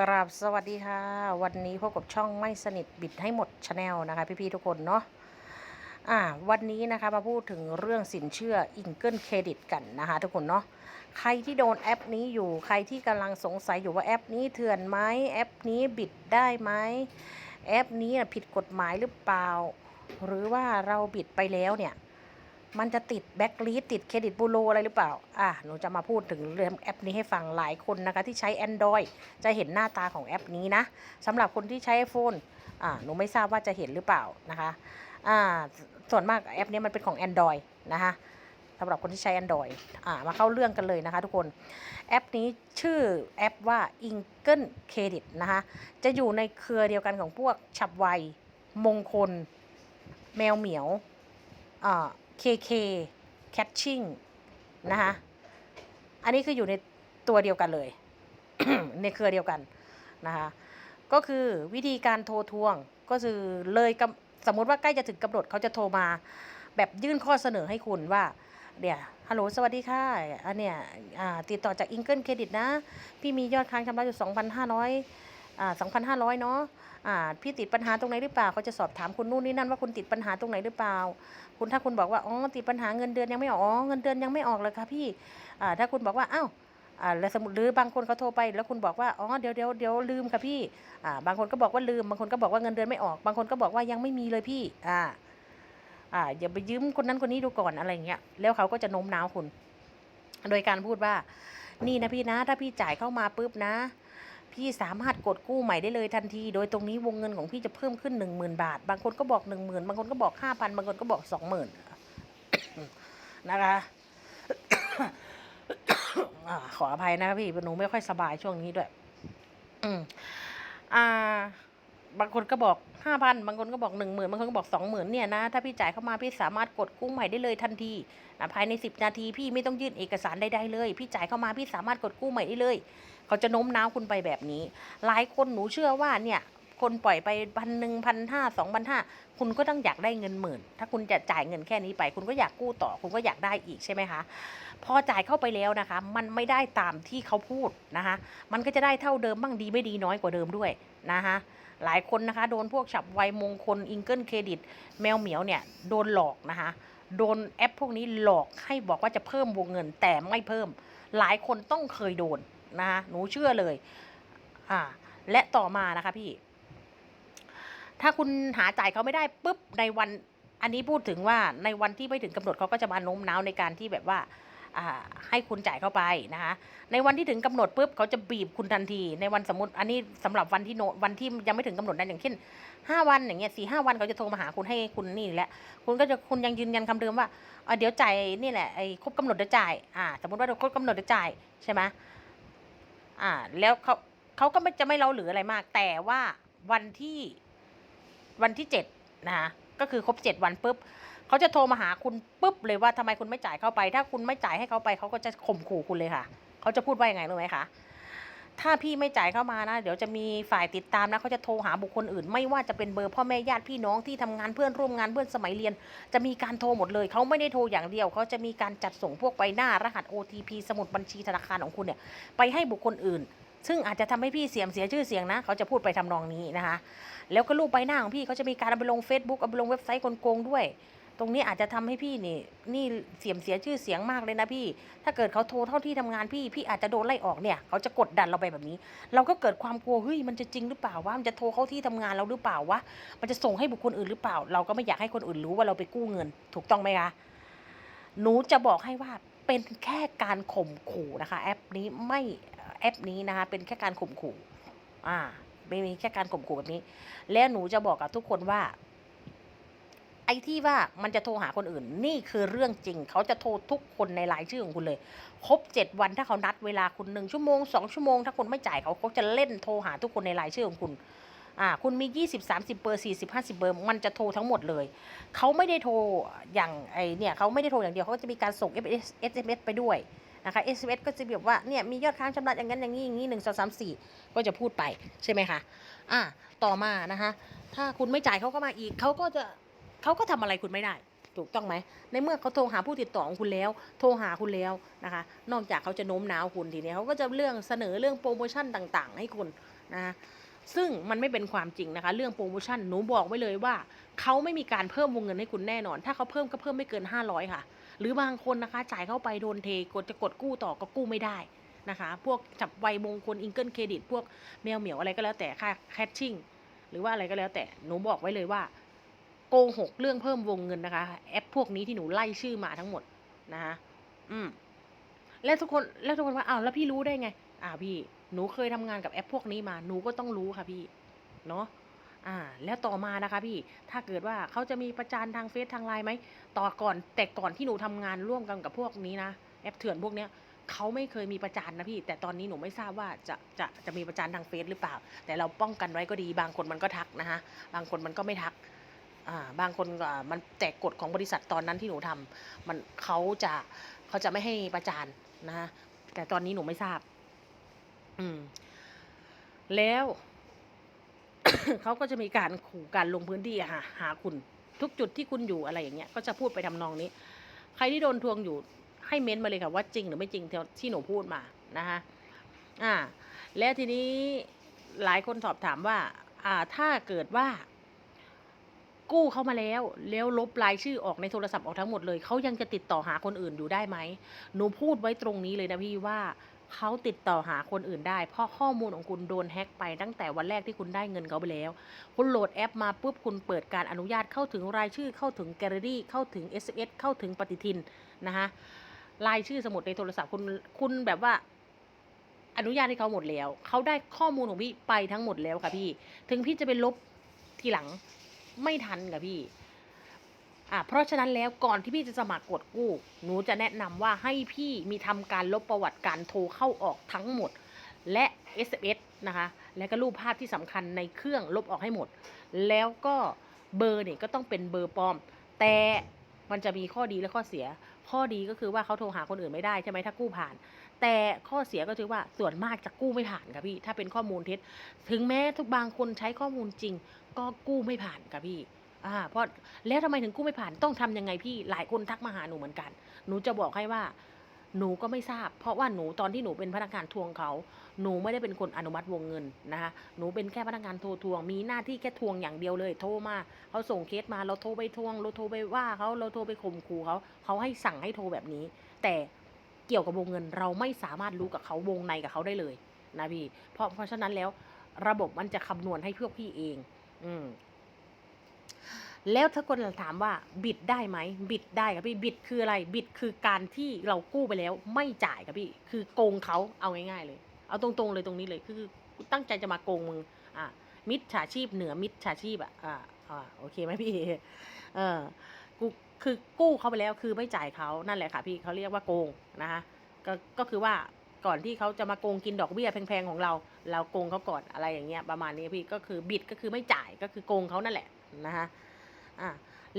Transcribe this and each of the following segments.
กราบสวัสดีค่ะ วันนี้พบกับช่องไม่สนิทบิดให้หมดชาแนลนะคะ พี่ ๆ ทุกคนเนาะอ่าวันนี้นะคะมาพูดถึงเรื่องสินเชื่ออิงเกิลเครดิตกันนะคะทุกคนเนาะใครที่โดนแอปนี้อยู่ใครที่กำลังสงสัยอยู่ว่าแอปนี้เถื่อนไหมแอปนี้บิดได้ไหมแอปนี้ผิดกฎหมายหรือเปล่า หรือว่าเราบิดไปแล้วเนี่ย มันจะติดแบ็กลีดติดเครดิตบูโรอะไรหรือเปล่า อะหนูจะมาพูดถึงเรื่องแอปนี้ให้ฟังหลายคนนะคะที่ใช้ Android จะเห็นหน้าตาของแอปนี้นะสำหรับคนที่ใช้ iPhone อ่าหนูไม่ทราบว่าจะเห็นหรือเปล่านะคะอ่าส่วนมากแอปนี้มันเป็นของ Android นะคะสำหรับคนที่ใช้ Android อ่ามาเข้าเรื่องกันเลยนะคะทุกคน แอปนี้ชื่อแอปว่า i n g l e Credit นะคะจะอยู่ในเครือเดียวกันของพวกฉับไว มงคล แมวเหมียวอ่า KK Catching นะคะอันนี้คืออยู่ในตัวเดียวกันเลย ในเครือเดียวกันนะคะก็คือวิธีการโทรทวงก็คือเลยกำสมมติว่าใกล้จะถึงกำหนดเขาจะโทรมา แบบยื่นข้อเสนอให้คุณว่าเดี๋ยวฮัลโหล สวัสดีค่ะ อันเนี้ยอ่าติดต่อจากอิงเกิลเครดิตนะ พี่มียอดค้างชำระอยู่ 2,500 อ่า2,500 เนาะอ่าพี่ติดปัญหาตรงไหนหรือเปล่าเขาจะสอบถามคุณนู่นนี่นั่นว่าคุณติดปัญหาตรงไหนหรือเปล่า คุณถ้าคุณบอกว่าอ๋อติดปัญหาเงินเดือนยังไม่ออกอ๋อเงินเดือนยังไม่ออกเลยค่ะพี่อ่าถ้าคุณบอกว่าอ้าวอ่าแล้วสมมติหรือบางคนเขาโทรไป แล้วคุณบอกว่าอ๋อเดี๋ยวเดี๋ยวเดี๋ยวลืมค่ะพี่อ่าบางคนก็บอกว่าลืม บางคนก็บอกว่าเงินเดือนไม่ออก บางคนก็บอกว่ายังไม่มีเลยพี่อ่าอ่าอย่าไปยืมคนนั้นคนนี้ดูก่อนอะไรเงี้ยแล้วเขาก็จะโน้มน้าวคุณ โดยการพูดว่า นี่นะพี่นะ ถ้าพี่จ่ายเข้ามาปุ๊บนะ พี่สามารถกดกู้ใหม่ได้เลยทันที โดยตรงนี้วงเงินของพี่จะเพิ่มขึ้นหนึ่งหมื่นบาท บางคนก็บอกหนึ่งหมื่นบางคนก็บอกห้าพันบางคนก็บอกสองหมื่นนะคะอขออภัยนะพี่หนูไม่ค่อยสบายช่วงนี้ด้วยอ่า บางคนก็บอกห้าพันบางคนก็บอกหนึ่งหมื่นบางคนก็บอกสองหมื่นเนี่ยนะ ถ้าพี่จ่ายเข้ามาพี่สามารถกดกู้ใหม่ได้เลยทันทีนะภายในสิบนาทีพี่ไม่ต้องยื่นเอกสารใดๆเลย พี่จ่ายเข้ามาพี่สามารถกดกู้ใหม่ได้เลย เขาจะโน้มน้าวคุณไปแบบนี้ หลายคนหนูเชื่อว่าเนี่ยคนปล่อยไปพันหนึ่งพันห้าสองพันห้าคุณก็ต้องอยากได้เงินหมื่น ถ้าคุณจะจ่ายเงินแค่นี้ไป คุณก็อยากกู้ต่อ คุณก็อยากได้อีกใช่ไหมคะ พอจ่ายเข้าไปแล้วนะคะ มันไม่ได้ตามที่เขาพูดนะคะ มันก็จะได้เท่าเดิมบ้างดีไม่ดีน้อยกว่าเดิมด้วยนะคะหลายคนนะคะ โดนพวกฉับไวมงคลอิงเกิลเครดิต แมวเหมียวเนี่ยโดนหลอกนะคะ โดนแอปพวกนี้หลอกให้บอกว่าจะเพิ่มวงเงินแต่ไม่เพิ่ม หลายคนต้องเคยโดน นะคะหนูเชื่อเลยอ่าและต่อมานะคะพี่ ถ้าคุณหาจ่ายเขาไม่ได้ปุ๊บในวันอันนี้พูดถึงว่าในวันที่ไม่ถึงกำหนดเขาก็จะมาโน้มน้าวในการที่แบบว่าอ่าให้คุณจ่ายเข้าไปนะคะในวันที่ถึงกำหนดปุ๊บเขาจะบีบคุณทันที ในวันสมมติอันนี้สำหรับวันที่โนวันที่ยังไม่ถึงกำหนดนั้นอย่างเช่นห้าวันอย่างเงี้ยสี่ห้าวันเขาจะโทรมาหาคุณให้คุณนี่แหละคุณก็จะคุณยังยืนยันคำเดิมว่าอ่าเดี๋ยวจ่ายนี่แหละไอ้ครบกำหนดเดี๋ยวจ่ายอ่าสมมติว่าเดี๋ยครบกำหนดเดี๋ยวจ่ายใช่ไหม อ่า แล้วเขาเขาก็ไม่จะไม่เล่าหรืออะไรมาก แต่ว่าวันที่วันที่เจ็ดนะคะก็คือครบเจ็ดวันปุ๊บเขาจะโทรมาหาคุณปุ๊บเลยว่าทำไมคุณไม่จ่ายเข้าไป ถ้าคุณไม่จ่ายให้เขาไปเขาก็จะข่มขู่คุณเลยค่ะ เขาจะพูดว่ายังไงรู้ไหมคะ ถ้าพี่ไม่จ่ายเข้ามานะ เดี๋ยวจะมีฝ่ายติดตามนะเขาจะโทรหาบุคคลอื่น ไม่ว่าจะเป็นเบอร์พ่อแม่ญาติพี่น้องที่ทำงานเพื่อนร่วมงานเพื่อนสมัยเรียน จะมีการโทรหมดเลยเขาไม่ได้โทรอย่างเดียวเขาจะมีการจัดส่งพวกใบหน้ารหัส OTP สมุดบัญชีธนาคารของคุณเนี่ยไปให้บุคคลอื่น ซึ่งอาจจะทำให้พี่เสียมเสียชื่อเสียงนะเขาจะพูดไปทำนองนี้นะคะ แล้วก็รูปใบหน้าของพี่เขาจะมีการเอาไปลง Facebook เอาไปลงเว็บไซต์กลโกงด้วย ตรงนี้อาจจะทำให้พี่นี่ นี่เสียมเสียชื่อเสียงมากเลยนะพี่ ถ้าเกิดเขาโทรเท่าที่ทำงานพี่ พี่อาจจะโดนไล่ออกเนี่ยเขาจะกดดันเราไปแบบนี้ เราก็เกิดความกลัวเฮ้ยมันจะจริงหรือเปล่าวะมันจะโทรเข้าที่ทำงานเราหรือเปล่าวะมันจะส่งให้บุคคลอื่นหรือเปล่า เราก็ไม่อยากให้คนอื่นรู้ว่าเราไปกู้เงิน ถูกต้องไหมคะหนูจะบอกให้ว่าเป็นแค่การข่มขู่นะคะ แอปนี้ไม่แอปนี้นะคะ เป็นแค่การข่มขู่ อ่าไม่มีแค่การข่มขู่แบบนี้ แล้วหนูจะบอกกับทุกคนว่า ไอ้ที่ว่ามันจะโทรหาคนอื่น นี่คือเรื่องจริง เขาจะโทรทุกคนในรายชื่อของคุณเลย ครบเจ็ดวันถ้าเขานัดเวลาคุณหนึ่งชั่วโมงสองชั่วโมงถ้าคุณไม่จ่ายเขาเขาจะเล่นโทรหาทุกคนในรายชื่อของคุณอ่าคุณมียี่สิบสามสิบเบอร์สี่สิบห้าสิบเบอร์ มันจะโทรทั้งหมดเลย เขาไม่ได้โทรอย่างไอเนี่ยเขาไม่ได้โทรอย่างเดียวเขาก็จะมีการส่ง SMS SMS ไปด้วยนะคะ SMS ก็จะแบบว่าเนี่ยมียอดค้างชำระอย่างนั้นอย่างนี้อย่างนี้หนึ่งสองสามสี่ก็จะพูดไปใช่ไหมคะอ่าต่อมานะคะ ถ้าคุณไม่จ่ายเขาก็มาอีกเขาก็จะ เขาก็ทำอะไรคุณไม่ได้ ถูกต้องไหม ในเมื่อเขาโทรหาผู้ติดต่อของคุณแล้ว โทรหาคุณแล้วนะคะ นอกจากเขาจะโน้มน้าวคุณทีนี้เขาก็จะเรื่องเสนอเรื่องโปรโมชั่นต่าง ๆ ให้คุณนะซึ่งมันไม่เป็นความจริงนะคะ เรื่องโปรโมชั่นหนูบอกไว้เลยว่า เขาไม่มีการเพิ่มวงเงินให้คุณแน่นอน ถ้าเขาเพิ่มก็เพิ่มไม่เกิน 500 ค่ะ หรือบางคนนะคะ จ่ายเข้าไปโดนเทกดจะกดกู้ต่อก็กู้ไม่ได้นะคะ พวกจับไวมงคลอิงเกิลเครดิตพวกแมวเหมียวอะไรก็แล้วแต่ค่าแคชชิ่งหรือว่าอะไรก็แล้วแต่หนูบอกไว้เลยว่า โกหกเรื่องเพิ่มวงเงินนะคะ แอปพวกนี้ที่หนูไล่ชื่อมาทั้งหมดนะคะอืมแล้วทุกคนแล้วทุกคนว่าอ้าวแล้วพี่รู้ได้ไง อ่าพี่ หนูเคยทำงานกับแอปพวกนี้มา หนูก็ต้องรู้ค่ะพี่ เนาะอ่า แล้วต่อมานะคะพี่ ถ้าเกิดว่าเขาจะมีประจานทางเฟซทางไลน์ไหม ต่อก่อน แต่ก่อนที่หนูทำงานร่วมกันกับพวกนี้นะ แอปเถื่อนพวกเนี้ยเขาไม่เคยมีประจานนะพี่ แต่ตอนนี้หนูไม่ทราบว่าจะจะจะมีประจานทางเฟซหรือเปล่า แต่เราป้องกันไว้ก็ดี บางคนมันก็ทักนะคะบางคนมันก็ไม่ทัก อ่าบางคนมันแตกกฎของบริษัทตอนนั้นที่หนูทำมันเขาจะเขาจะไม่ให้ประจานนะฮะแต่ตอนนี้หนูไม่ทราบ อืม แล้วเขาก็จะมีการขู่การลงพื้นที่หาหาคุณ ทุกจุดที่คุณอยู่อะไรอย่างเงี้ย ก็จะพูดไปทำนองนี้ ใครที่โดนทวงอยู่ ให้เม้นมาเลยค่ะว่าจริงหรือไม่จริงที่ที่หนูพูดมานะคะอ่า และทีนี้หลายคนสอบถามว่า อ่าถ้าเกิดว่า กู้เข้ามาแล้ว แล้วลบรายชื่อออกในโทรศัพท์ออกทั้งหมดเลยเขายังจะติดต่อหาคนอื่นอยู่ได้ไหมหนูพูดไว้ตรงนี้เลยนะพี่ว่าเขาติดต่อหาคนอื่นได้ เพราะข้อมูลของคุณโดนแฮ็กไปตั้งแต่วันแรกที่คุณได้เงินเขาไปแล้ว คุณโหลดแอปมาปุ๊บคุณเปิดการอนุญาตเข้าถึงรายชื่อเข้าถึงแกลเลอรี่เข้าถึง s อ s เข้าถึงปฏิทินนะคะรายชื่อสมุดในโทรศัพท์คุณคุณแบบว่า อนุญาตให้เขาหมดแล้วเขาได้ข้อมูลของพี่ไปทั้งหมดแล้วค่ะพี่ ถึงพี่จะไปลบทีหลัง ไม่ทันค่ะพี่อ่าเพราะฉะนั้นแล้วก่อนที่พี่จะสมัครกดกู้ หนูจะแนะนำว่าให้พี่มีทำการลบประวัติการโทรเข้าออกทั้งหมด และ SMS นะคะ และก็รูปภาพที่สำคัญในเครื่องลบออกให้หมด แล้วก็เบอร์เนี่ยก็ต้องเป็นเบอร์ปลอม แต่มันจะมีข้อดีและข้อเสีย ข้อดีก็คือว่าเขาโทรหาคนอื่นไม่ได้ใช่ไหมถ้ากู้ผ่าน แต่ข้อเสียก็คือว่าส่วนมากจะกู้ไม่ผ่านค่ะพี่ถ้าเป็นข้อมูลเท็จ ถึงแม้ทุกบางคนใช้ข้อมูลจริง ก็กู้ไม่ผ่านค่ะพี่อ่าเพราะแล้วทำไมถึงกู้ไม่ผ่านต้องทำยังไงพี่หลายคนทักมาหาหนูเหมือนกัน หนูจะบอกให้ว่า หนูก็ไม่ทราบ เพราะว่าหนูตอนที่หนูเป็นพนักงานทวงเขา หนูไม่ได้เป็นคนอนุมัติวงเงินนะคะหนูเป็นแค่พนักงานโทรทวง มีหน้าที่แค่ทวงอย่างเดียวเลย โทรมาเขาส่งเคสมาเราโทรไปทวง เราโทรไปว่าเขาเราโทรไปข่มขู่เขาเขาให้สั่งให้โทรแบบนี้ แต่เกี่ยวกับวงเงินเราไม่สามารถรู้กับเขาวงในกับเขาได้เลยนะพี่เพราะเพราะฉะนั้นแล้วระบบมันจะคำนวณให้พวกพี่เอง อืม แล้วถ้าคนถามว่าบิดได้ไหมบิดได้ครับพี่บิดคืออะไรบิดคือการที่เรากู้ไปแล้ว ไม่จ่ายครับพี่คือโกงเขาเอาง่ายๆเลย เอาตรงๆเลยตรงนี้เลยคือตั้งใจจะมาโกงมึงอะมิจฉาชีพเหนือมิจฉาชีพอะอ่าอ่าโอเคไหมพี่เออกูคือกู้เขาไปแล้วคือไม่จ่ายเขานั่นแหละค่ะพี่เขาเรียกว่าโกงนะคะก็ก็คือว่าก่อนที่เขาจะมาโกงกินดอกเบี้ยแพงๆของเรา เราโกงเขาก่อนอะไรอย่างเงี้ยประมาณนี้พี่ก็คือบิดก็คือไม่จ่ายก็คือโกงเขานั่นแหละนะคะ อ่า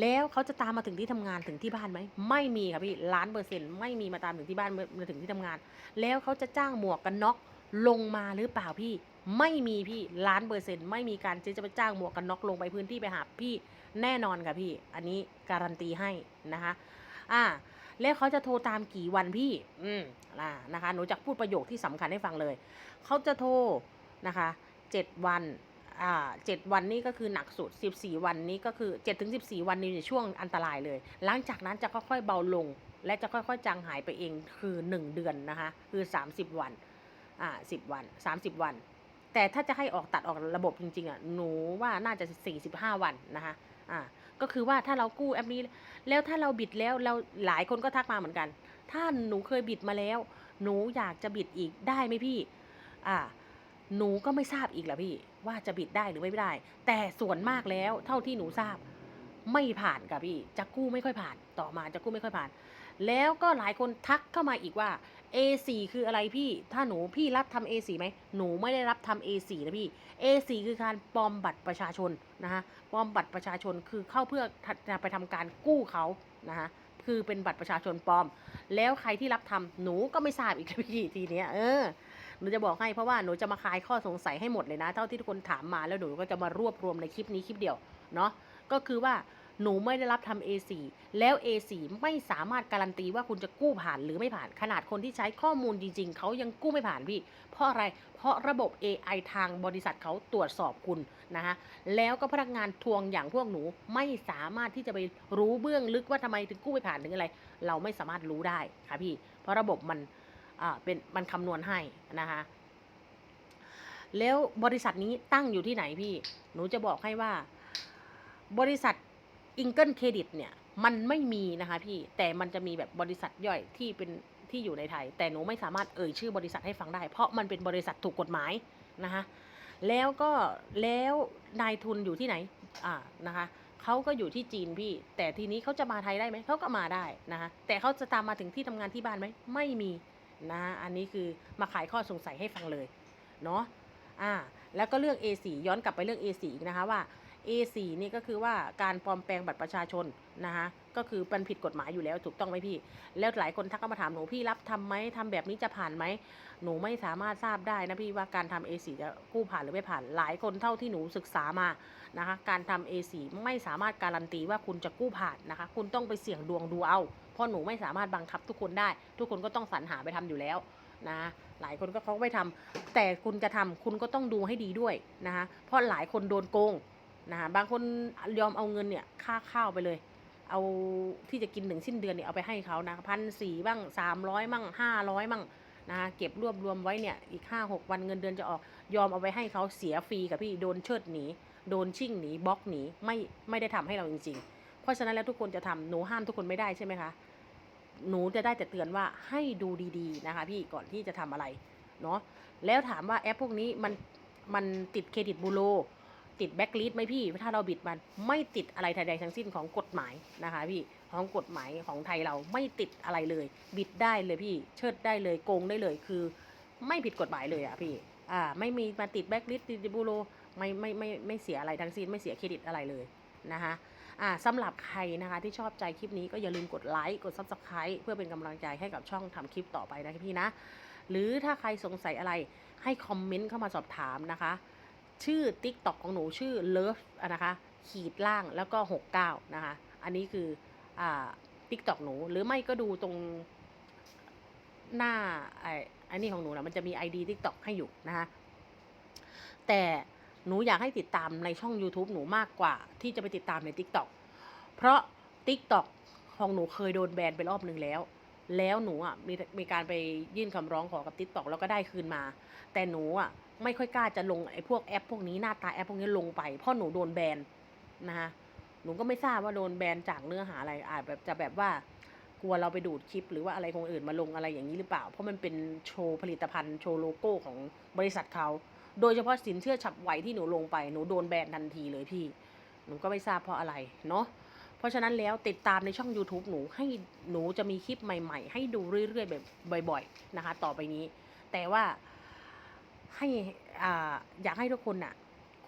แล้วเขาจะตามมาถึงที่ทำงานถึงที่บ้านไหมไม่มีค่ะพี่ล้านเปอร์เซ็นต์ไม่มีมาตามถึงที่บ้านมาถึงที่ทำงาน แล้วเขาจะจ้างหมวกกันน็อกลงมาหรือเปล่าพี่ ไม่มีพี่ล้านเปอร์เซ็นต์ไม่มีการที่จะไปจ้างหมวกกันน็อกลงไปพื้นที่ไปหาพี่แน่นอนค่ะพี่ อันนี้การันตีให้นะคะอ่าแล้วเขาจะโทรตามกี่วันพี่ อืมอ่านะคะหนูจะพูดประโยคที่สำคัญให้ฟังเลย เขาจะโทรนะคะเจ็ดวัน อ่าเจ็ดวันนี้ก็คือหนักสุดสิบสี่วันนี้ก็คือเจ็ดถึงสิบสี่วันนี้ในช่วงอันตรายเลย หลังจากนั้นจะค่อยๆเบาลง และจะค่อยๆจางหายไปเองคือหนึ่งเดือนนะคะคือสามสิบวันอ่าสิบวันสามสิบวัน แต่ถ้าจะให้ออกตัดออกระบบจริงๆอะหนูว่าน่าจะสี่สิบห้าวันนะคะอ่าก็คือว่าถ้าเรากู้แอปนี้ แล้วถ้าเราบิดแล้วเราหลายคนก็ทักมาเหมือนกัน ถ้าหนูเคยบิดมาแล้ว หนูอยากจะบิดอีกได้ไหมพี่อ่าหนูก็ไม่ทราบอีกแหละพี่ ว่าจะบิดได้หรือไม่ได้ แต่ส่วนมากแล้วเท่าที่หนูทราบ ไม่ผ่านกับพี่จะกู้ไม่ค่อยผ่าน ต่อมาจะกู้ไม่ค่อยผ่าน แล้วก็หลายคนทักเข้ามาอีกว่า A4 คืออะไรพี่ ถ้าหนูพี่รับทำ A4 ไหมหนูไม่ได้รับทำ A4 นะพี่ A4 คือการปลอมบัตรประชาชนนะคะปลอมบัตรประชาชนคือเข้าเพื่อจะไปทำการกู้เขานะคะคือเป็นบัตรประชาชนปลอม แล้วใครที่รับทำหนูก็ไม่ทราบอีกพี่ทีเนี้ยเออ หนูจะบอกให้เพราะว่าหนูจะมาคลายข้อสงสัยให้หมดเลยนะเท่าที่ทุกคนถามมาแล้วหนูก็จะมารวบรวมในคลิปนี้คลิปเดียวเนาะก็คือว่าหนูไม่ได้รับทำ A4 แล้ว A4 ไม่สามารถการันตีว่าคุณจะกู้ผ่านหรือไม่ผ่านขนาดคนที่ใช้ข้อมูลจริง ๆ เขายังกู้ไม่ผ่านพี่ เพราะอะไร เพราะระบบ AI ทางบริษัทเขาตรวจสอบคุณนะคะแล้วก็พนักงานทวงอย่างพวกหนูไม่สามารถที่จะไปรู้เบื้องลึกว่าทำไมถึงกู้ไม่ผ่านถึงอะไร เราไม่สามารถรู้ได้ค่ะพี่ เพราะระบบมัน อ่าเป็นมันคำนวณให้นะคะแล้วบริษัทนี้ตั้งอยู่ที่ไหนพี่ หนูจะบอกให้ว่า บริษัทอิงเกิลเครดิตเนี่ย มันไม่มีนะคะพี่ แต่มันจะมีแบบบริษัทย่อยที่เป็นที่อยู่ในไทย แต่หนูไม่สามารถเอ่ยชื่อบริษัทให้ฟังได้ เพราะมันเป็นบริษัทถูกกฎหมายนะคะแล้วก็แล้วนายทุนอยู่ที่ไหน อ่านะคะเขาก็อยู่ที่จีนพี่ แต่ทีนี้เขาจะมาไทยได้ไหมเขาก็มาได้นะคะแต่เขาจะตามมาถึงที่ทำงานที่บ้านไหมไม่มี นะคะอันนี้คือมาขายข้อสงสัยให้ฟังเลยเนาะอ่าแล้วก็เรื่อง A4 ย้อนกลับไปเรื่อง A4 อีกนะคะว่า A4 นี่ก็คือว่าการปลอมแปลงบัตรประชาชนนะคะก็คือมันผิดกฎหมายอยู่แล้วถูกต้องไหมพี่ แล้วหลายคนทักก็มาถามหนูพี่รับทำไหมทำแบบนี้จะผ่านไหมหนูไม่สามารถทราบได้นะพี่ว่าการทำ A4 จะกู้ผ่านหรือไม่ผ่าน หลายคนเท่าที่หนูศึกษามานะคะการทำ A4 ไม่สามารถการันตีว่าคุณจะกู้ผ่านนะคะ คุณต้องไปเสี่ยงดวงดูเอา เพราะหนูไม่สามารถบังคับทุกคนได้ ทุกคนก็ต้องสรรหาไปทำอยู่แล้วนะหลายคนก็เขาไม่ทำแต่คุณจะทำคุณก็ต้องดูให้ดีด้วยนะคะเพราะหลายคนโดนโกงนะคะบางคนยอมเอาเงินเนี่ยค่าข้าวไปเลย เอาที่จะกินหนึ่งสิ้นเดือนเนี่ยเอาไปให้เขานะพันสี่บ้างสามร้อยบ้างห้าร้อยบ้างนะคะเก็บรวบรวมไว้เนี่ยอีกห้าหกวันเงินเดือนจะออกยอมเอาไปให้เขาเสียฟรีกับพี่โดนเชิดหนีโดนชิ่งหนีบล็อกหนีไม่ไม่ได้ทำให้เราจริง ๆ เพราะฉะนั้นแล้วทุกคนจะทำหนูห้ามทุกคนไม่ได้ใช่ไหมคะหนูจะได้แต่เตือนว่าให้ดูดีๆนะคะ พี่ก่อนที่จะทำอะไรเนาะแล้วถามว่าแอปพวกนี้มันมันติดเครดิตบูโรติดแบ็กลิสไหมพี่ ถ้าเราบิดมันไม่ติดอะไรใดๆทั้งสิ้นของกฎหมายนะคะพี่ของกฎหมายของไทยเราไม่ติดอะไรเลย บิดได้เลยพี่เชิดได้เลยโกงได้เลยคือ ไม่ผิดกฎหมายเลยอะพี่อ่าไม่มีมาติดแบ็กลิสติดบูโรไม่ไม่ไม่ไม่เสียอะไรทั้งสิ้นไม่เสียเครดิตอะไรเลยนะคะ อ่าสำหรับใครนะคะที่ชอบใจคลิปนี้ก็อย่าลืมกดไลค์กด Subscribe เพื่อเป็นกำลังใจให้กับช่องทำคลิปต่อไปนะพี่นะ หรือถ้าใครสงสัยอะไรให้คอมเมนต์เข้ามาสอบถามนะคะ ชื่อ TikTok ของหนูชื่อ Love นะคะขีดล่างแล้วก็ 69 นะคะ อันนี้คืออ่า TikTok หนู หรือไม่ก็ดูตรงหน้าไอ้อันนี้ของหนูนะมันจะมี ID TikTok ให้อยู่นะคะแต่ หนูอยากให้ติดตามในช่อง YouTube หนูมากกว่า ที่จะไปติดตามใน TikTok เพราะ TikTok ของหนูเคยโดนแบนไปรอบหนึ่งแล้ว แล้วหนูอะมีมีการไปยื่นคำร้องขอกับ TikTok แล้วก็ได้คืนมา แต่หนูอะไม่ค่อยกล้าจะลงไอ้พวกแอป พวกนี้หน้าตาแอปพวกนี้ลงไป เพราะหนูโดนแบนนะคะหนูก็ไม่ทราบว่าโดนแบนจากเนื้อหาอะไรอาจแบบจะแบบว่ากลัวเราไปดูดคลิป หรือว่าอะไรของอื่นมาลงอะไรอย่างนี้หรือเปล่า เพราะมันเป็นโชว์ผลิตภัณฑ์โชว์โลโก้ของบริษัทเขา โดยเฉพาะสินเชื่อฉับไวที่หนูลงไปหนูโดนแบนทันทีเลยพี่ หนูก็ไม่ทราบเพราะอะไรเนาะเพราะฉะนั้นแล้วติดตามในช่อง YouTube หนูให้หนูจะมีคลิปใหม่ๆ ให้ดูเรื่อยๆแบบบ่อย ๆนะคะ ต่อไปนี้ แต่ว่าให้อ่าอยากให้ทุกคนน่ะ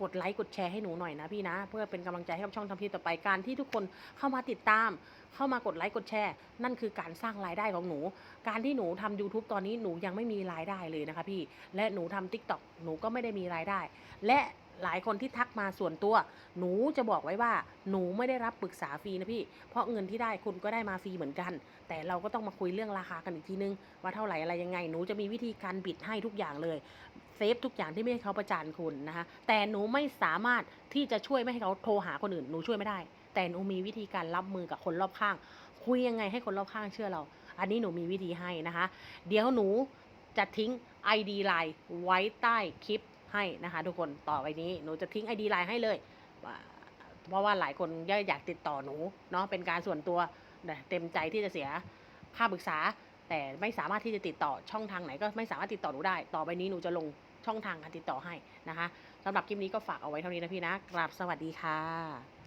กดไลค์กดแชร์ให้หนูหน่อยนะพี่นะ เพื่อเป็นกำลังใจให้กับช่องทำคลิปต่อไปการที่ทุกคนเข้ามาติดตาม เข้ามากดไลค์กดแชร์ นั่นคือการสร้างรายได้ของหนู การที่หนูทำ YouTube ตอนนี้หนูยังไม่มีรายได้เลยนะคะพี่ และหนูทำ TikTok หนูก็ไม่ได้มีรายได้ และหลายคนที่ทักมาส่วนตัว หนูจะบอกไว้ว่า หนูไม่ได้รับปรึกษาฟรีนะพี่ เพราะเงินที่ได้คุณก็ได้มาฟรีเหมือนกัน แต่เราก็ต้องมาคุยเรื่องราคากันอีกทีนึง ว่าเท่าไหร่อะไรยังไง หนูจะมีวิธีการบิดให้ทุกอย่างเลย เซฟทุกอย่างที่ไม่ให้เขาประจานคุณนะคะ แต่หนูไม่สามารถที่จะช่วยไม่ให้เขาโทรหาคนอื่น หนูช่วยไม่ได้ แต่หนูมีวิธีการรับมือกับคนรอบข้าง คุยยังไงให้คนรอบข้างเชื่อเรา อันนี้หนูมีวิธีให้นะคะ เดี๋ยวหนูจะทิ้ง ID Line ไว้ใต้คลิปให้นะคะทุกคนต่อไปนี้หนูจะทิ้ง ID Line ให้เลย เพราะว่าหลายคนอยากติดต่อหนูเนาะเป็นการส่วนตัวเต็มใจที่จะเสียค่าปรึกษา แต่ไม่สามารถที่จะติดต่อช่องทางไหนก็ไม่สามารถติดต่อหนูได้ ต่อไปนี้หนูจะลงช่องทางการติดต่อให้นะคะสำหรับคลิปนี้ก็ฝากเอาไว้เท่านี้นะพี่นะกราบสวัสดีค่ะ